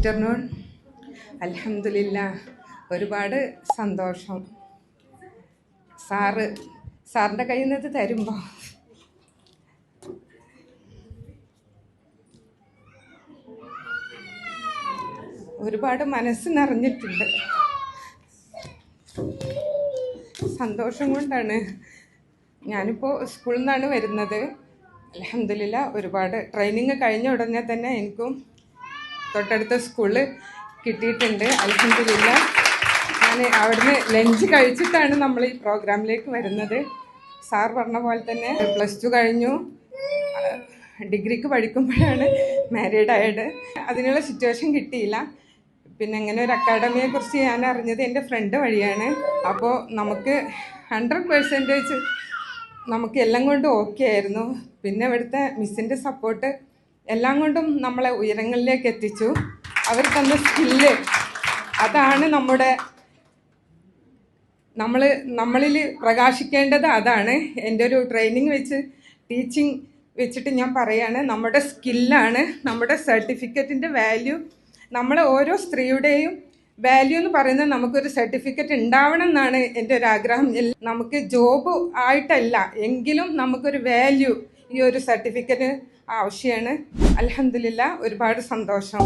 Afternoon അലഹമില്ല ഒരുപാട് സന്തോഷം. സാറ് സാറിന്റെ കയ്യിൽ നിന്ന് തരുമ്പോൾ ഒരുപാട് മനസ്സ് നിറഞ്ഞിട്ടുണ്ട്. സന്തോഷം കൊണ്ടാണ് ഞാനിപ്പോൾ സ്കൂളിൽ നിന്നാണ് വരുന്നത്. അലഹമില്ല ഒരുപാട് ട്രെയിനിങ് കഴിഞ്ഞ ഉടനെ തന്നെ എനിക്കും തൊട്ടടുത്ത സ്കൂളിൽ കിട്ടിയിട്ടുണ്ട്. അലഹമില്ല ഞാൻ അവിടുന്ന് ലഞ്ച് കഴിച്ചിട്ടാണ് നമ്മൾ ഈ പ്രോഗ്രാമിലേക്ക് വരുന്നത്. സാർ പറഞ്ഞ പോലെ തന്നെ പ്ലസ് ടു കഴിഞ്ഞു. ഡിഗ്രിക്ക് പഠിക്കുമ്പോഴാണ് മാരീഡ് ആയത്. അതിനുള്ള സിറ്റുവേഷൻ കിട്ടിയില്ല. പിന്നെ ഇങ്ങനെ ഒരു അക്കാഡമിയെക്കുറിച്ച് ഞാൻ അറിഞ്ഞത് എന്റെ ഫ്രണ്ട് വഴിയാണ്. അപ്പോൾ നമുക്ക് ഹൺഡ്രഡ് പേഴ്സന്റേജ് നമുക്ക് എല്ലാം കൊണ്ടും ഓക്കെ ആയിരുന്നു. പിന്നെ ഇവിടുത്തെ മിസ്സിന്റെ സപ്പോർട്ട് എല്ലാം കൊണ്ടും നമ്മളെ ഉയരങ്ങളിലേക്ക് എത്തിച്ചു. അവർ തന്ന സ്കില്ല് അതാണ് നമ്മുടെ നമ്മൾ നമ്മളിൽ പ്രകാശിക്കേണ്ടത് അതാണ്. എന്റെ ഒരു ട്രെയിനിങ് വെച്ച് ടീച്ചിങ് വെച്ചിട്ട് ഞാൻ പറയാണ് നമ്മുടെ സ്കില്ലാണ് നമ്മുടെ സർട്ടിഫിക്കറ്റിന്റെ വാല്യൂ നമ്മളെ ഓരോ സ്ത്രീയുടെയും വാല്യൂ എന്ന് പറയുന്നത് നമുക്കൊരു സർട്ടിഫിക്കറ്റ് ഉണ്ടാവണം എന്നാണ് എന്റെ ഒരു ആഗ്രഹം. നമുക്ക് ജോബ് ആയിട്ടല്ല എങ്കിലും നമുക്കൊരു വാല്യൂ ഈ ഒരു സർട്ടിഫിക്കറ്റ് ആവശ്യമാണ് അലഹമില്ല ഒരുപാട് സന്തോഷം.